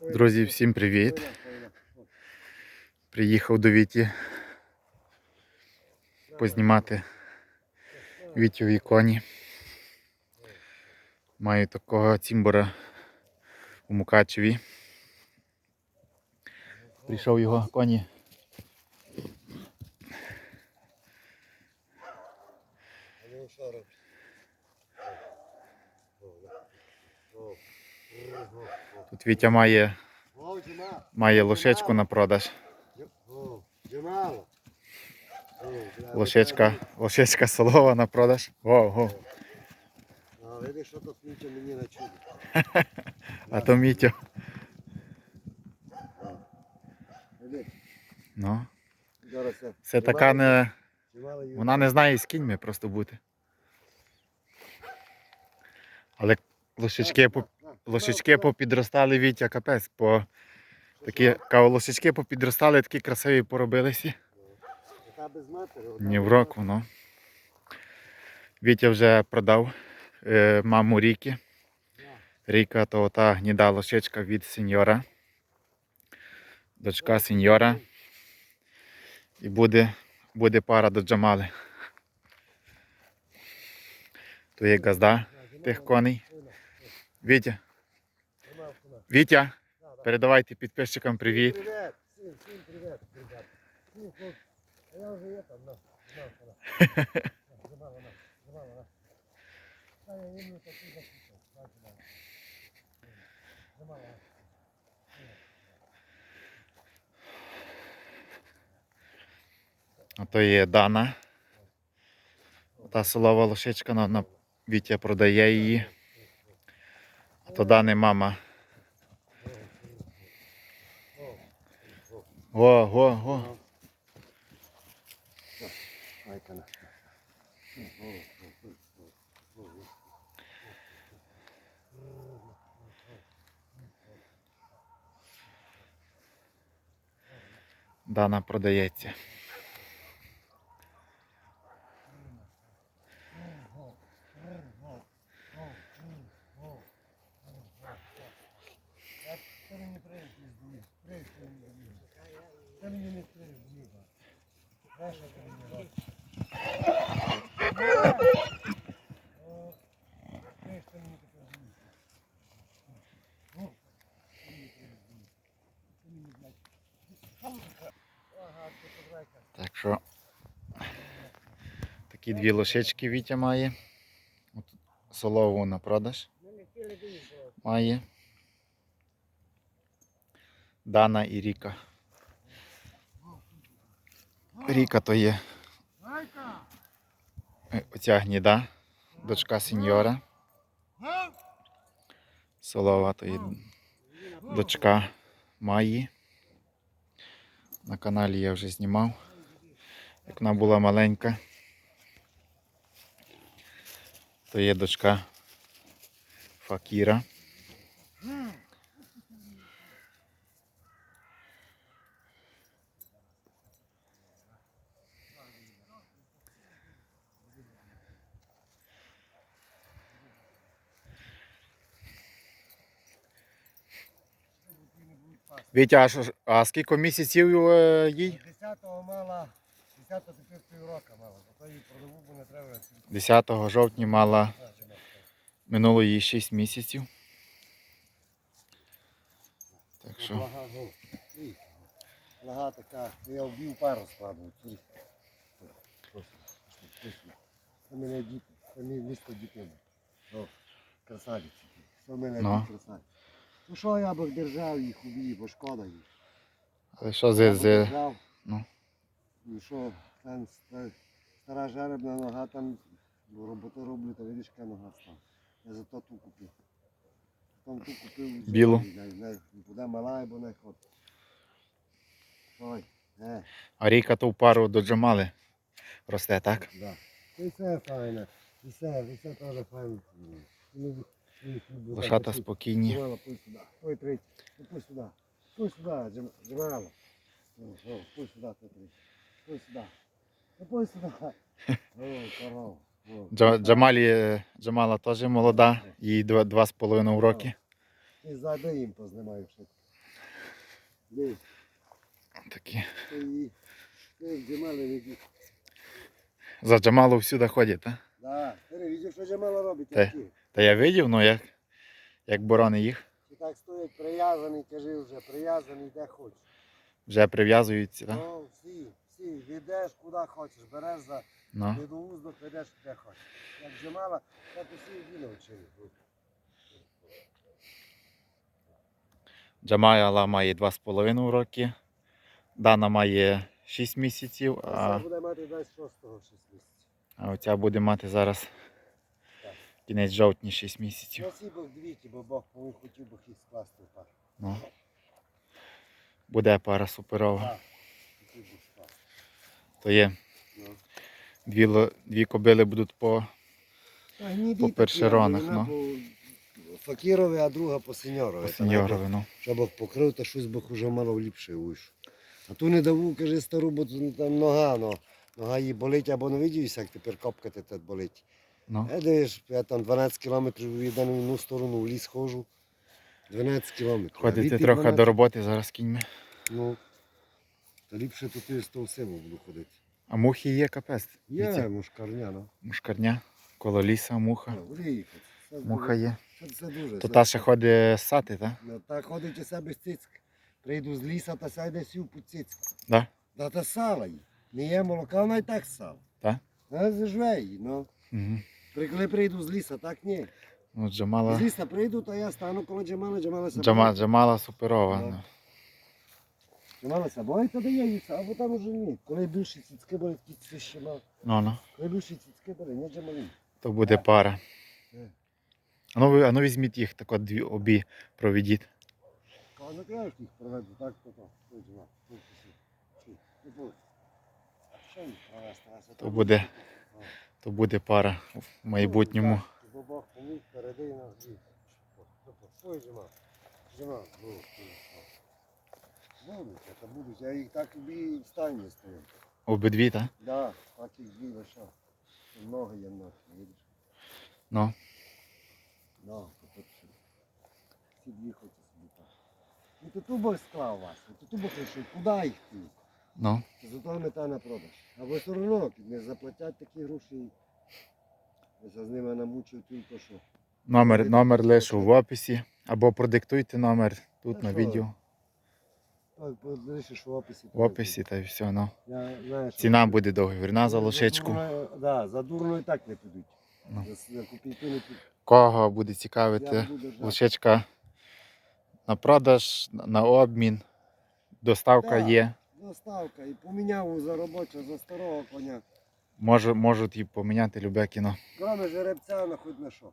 Друзі, всім привіт! Приїхав до Віті познімати. Вітю коні. Маю такого цімбора у Мукачеві. Прийшов його коні. А ну, що робиш? О, на. О, о, о, Тут Вітя має, має лошечку на продаж. Лошечка, лошечка солова на продаж. А, видиш. А то Мітя. Ну, це така не. Вона не знає з кіньми просто бути. Але лошечки, по- На, на, лошечки попідростали Вітя капець. По... Такі лошечки попідростали, такі красиві поробилися. Ні в року, ну. Вітя вже продав е, маму Ріки. Ріка то та гніда лошечка від сеньора. Дочка сеньора. І буде, буде пара до Джамали. То є газда тих коней. Вітя, Вітя, передавайте підписчикам привіт. Привет, всім, всім привіт, ребят. Всім хлоп. А я вже є там, на, на. На, Джемала, на, Джемала, на. Та я їм таку. А то є Дана. Та солова лошечка на, на Вітя продає її. То Дани мама. Го, го, го. Дана продається. Це мені прийде, прийде мені. Це мені не прийде. Знаєш, що ти мені робиш? О, прийде, що мені таке зміг. О, мені прийде зміг. Ти мені, блядь. Ага, ти подрайка. Так що такі дві лошечки Вітя має. От Солову на продаж має. Дана і Ріка. Ріка то є оця гніда, дочка сеньора. Солова то є дочка Маї. На каналі я вже знімав, як вона була маленька. То є дочка Факіра. Вітя, а, а скільки місяців е, їй? 10-го мала, 10-го тепер піврока мала, бо то їй продаву, бо не треба. 10 жовтня мала минуло їй 6 місяців. Так що Лага така, я вбив пару складу. Це мене діти, це мій місто дітей. Красавиці. Це мене Ну. красавиці. Ну що я б держав їх убив, бо шкода їх. але що з, з держав. ну. Ну що, там ста- стара жеребна нога там, роботу роблю, то видиш, яка нога стала. Я зато ту купив. Там ту купив. Білу? Не, не, нікуди мала, бо не ход. Ой, е, А Ріка то в пару до Джамали росте, так? да. І все файне. І все, і все теж файне. Ну, Лошата спокійні. Ой, третій. Ну, пусть сюди. Пусть сюди, Джамала. О, Пусть сюди. Пусть сюди. Ну, пусть сюди. Джамалі, Джамала теж молода, їй два, два з половиною роки. І задай їм познімаю. Дивись, Такі. За Джамалу всюди ходять, так? Да. Ти бачиш, що Джамала робить? Та. Я видів, ну як, як борони їх, Чи так стоять прив'язаний, кажи вже, прив'язаний, де хочеш. вже прив'язуються, так? Ну, всі, всі, йдеш куди хочеш, береш за Ну. недоуздок, йдеш де хочеш. Як Джамала, так усі діли вчили. Джамала має два з половиною роки, Дана має 6 місяців, А це буде мати 26-го 6 місяців. а оця буде мати зараз кінець жовтня 6 місяців. Носи Бог бо Бог хотів Бог їх скласти пар. Ну. Буде пара суперова. Так. То є Ну. дві, дві кобили будуть по Та По першеронах, ну. Факірові, а друга по сеньорові. по сеньорові. Ну. Щоб Бог покрив, то щось Бог уже мало ліпше вийшов. А ту не даву, каже, стару, бо там нога, ну, нога їй болить, або не видівся, як тепер копкати тут болить. Ну. Я дивиш, я там 12 кілометрів від одну сторону в ліс ходжу. 12 кілометрів. Відти трохи 12. до роботи зараз кіньми. Ну, то ліпше тут і з того всього буду ходити. А мухи є капець. Є Дивіться, мушкарня, ну. Мушкарня, коло ліса, муха. Це Муха є. Це, це дуже. То та ще ходить сати, так? Ну, так ходить у себе цицьк. Прийду з ліса та сяде сів по цицьку. Да? Да та сала їй. Не є молока, вона і так сала. Так? А зажве її, ну. Угу. Коли прийду з ліса, так ні. Ну, З Джамала, ліса прийду, то я стану коло Джамала, Джамала собою. Джама, Джамала суперова. Ну. Ну. Джамала собою, то дає їй, або там уже ні. Коли більше цицьки були, такі ще мав. Ну, ну. Коли більше цицьки були, не Джамалі. То буде пара. Е. А ну, ви- а ну візьміть їх, так от дві обі проведіть. А не треба їх проведу, так, то то. Ой, Джамала, ой, пішли. Пішли. Не буде. Що їх провести? А То буде. То буде пара в майбутньому. Ну. Я їх так і в стані стою. Обидві, так? Да, так їх дві лишав. Много є ночі, видиш? Ну. Ну, тут. Ці дві хочуть собі так. І то тубо склав вас, і то ту Бог куди їх ти? Ну. Зато мета на продаж. Або все одно не заплатять такі гроші. Я з ними намучив тільки що. Номер, номер лишу в описі. Або продиктуйте номер тут Та на що? відео. Так, лишиш в описі. В описі та й все. Ну. Я, знаєш, Ціна буде договірна за лошичку. дурно- Да, за дурно і так не підуть. Ну. За, за не підуть. Кого буде Я цікавити? буду. Лошичка на продаж, на обмін. Доставка Так. є. Доставка. І поміняв за робочого, за старого коня. Може, можуть і поміняти любе кіно. Кроме жеребця, на хоч на що.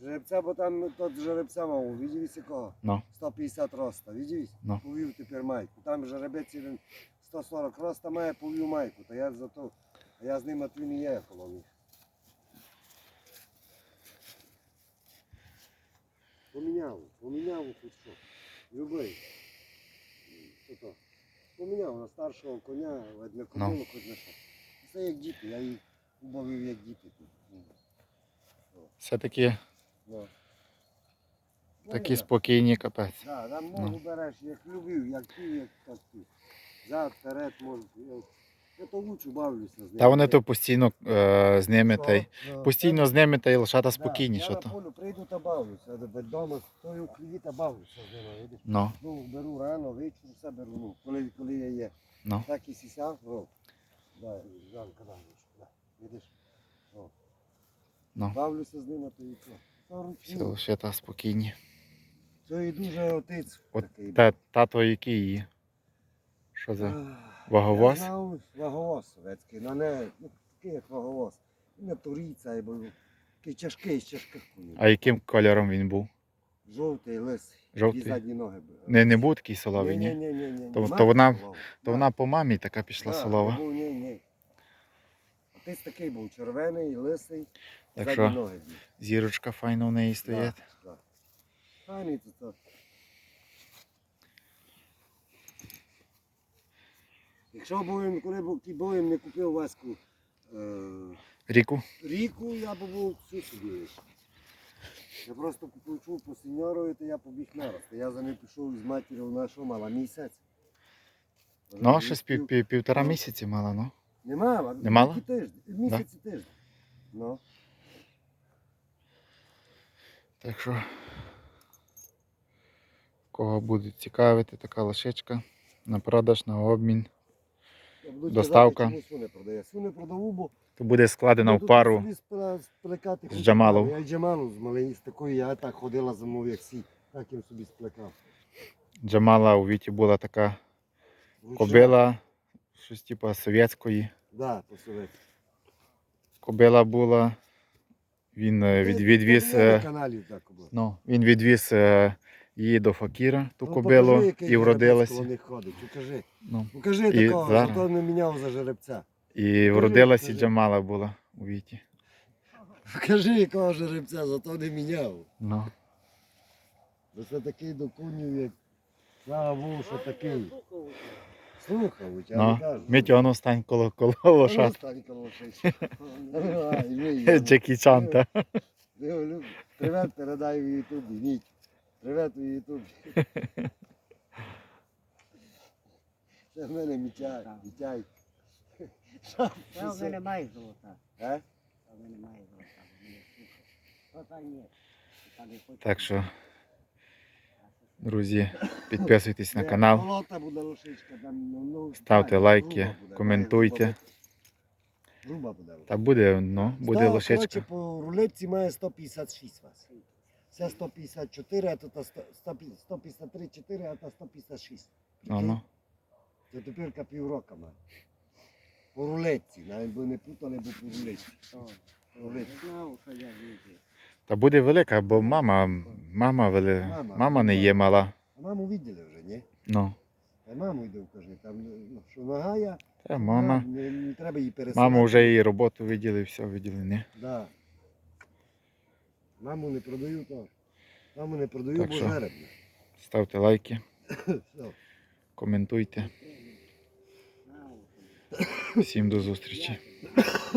Жеребця, бо там тот жеребця мав, виділись якого? Ну. 150 роста, виділись? Ну. Повів тепер майку. Там жеребець він 140 роста має, повів майку. Та я зато, а я з ним от він і є коло них. Поміняв, поміняв хоч що. Любий. Що то? Поміняв на старшого коня, одне Ну. хоч на що. Це як діти, я їх убавив як діти. Все-таки Ну. такі Ну, спокійні капець. Да, там можу береш, як любив, як ти, як так ти. Зад, вперед, можу. Я, я то лучше бавлюся з ними. Та вони то постійно е, з ними та й Ну, постійно з ними та й лошата да, спокійні, Я на то. полю прийду та бавлюся, а вдома стою в хліві та бавлюся з ними, видиш. Ну, Ну, беру рано, вечір, все беру, ну, коли, коли я є. Ну. Так і сісяв, ну, да, Жанка, да, да, видиш. О. Ну. Бавлюся з ними, то і що. То всі ручні. лошата спокійні. Це і дуже отець От такий. Та, тато який її? Що за Ах, ваговоз? Я знав ваговоз советський, на не ну, такий як ваговоз. Не турійця, або такий тяжкий з тяжких коней. А яким кольором він був? Жовтий, лисий. Жовтий? І задні ноги були. Не, не був такий соловий, ні? ні? Ні, ні. То- то вона- То вона по мамі така пішла солова. Був, ні, ні. Отець такий був червоний, лисий, Так задні що ноги були. зірочка файна в неї стоїть. Да. Файний це Якщо б він, коли ті боєм не купив Ваську е, Ріку? Ріку я б був всю собі. Я просто почув по сеньорові, то я побіг нарости. Я за ним пішов із матір'ю на що мала місяць. Ну, щось пів, пів, півтора місяці мала, ну. Не мала. Не мала? Тиждень. Місяць і тиждень. Ну. Так що, кого буде цікавити, така лошечка на продаж, на обмін, Я буду Доставка. казати, чому свини продає. Свини продаву, бо то буде складена в пару. з. Джамалом. Я Джамалу з малень з такою, я так ходила за мною, як сі. Так їм собі сплекав. Джамала у Віті була така Ручна. кобила, щось типу совєтської. Да, посоветую. Кобила була. Він е, від, відвіз. Е, каналі так було. Ну, він відвіз е, її до Факіра, ту Ну, кобилу, покажи, який і вродилася. ходить. Покажи. Ну, Покажи І такого, зараз. не міняв за жеребця. і вродилася. Джамала була у Віті. Покажи, якого жеребця, зато не міняв. Ну, Бо це такий до конів, як слава Богу, що такий. Слухав, я ну. не кажу. Мітю, ану стань коло, коло А ну, лошад. стань коло шишки. Джекі Чан, та. Диво, Люб, Привет передай в Ютубі, Ніть. Привет у Ютубі. Це в мене Мітяй, Мітяй. Та в мене має золота. Е? Та в мене має золота. Та та ні. Та не хочу. Так що, друзі, підписуйтесь на канал, ставте лайки, коментуйте. Груба буде. Та буде, ну, буде лошечка. По рулетці має 156 вас. Це 154, а тут 153, 4, а то 156. Ну, ну. Це тепер піврока має. По рулетці, навіть би не путали, бо по рулетці. Та буде велика, бо мама, мама, вели... Мама. мама не є мала. А маму виділи вже, ні? Ну, А маму йду, кажи, там, ну, що нога я, та мама. Не, не треба її пересилати. Мама вже її роботу виділи, все виділи, не? Да. Маму не продаю, то. Маму не продаю, Так бо що? жеребна. Ставте лайки, коментуйте. Всім до зустрічі.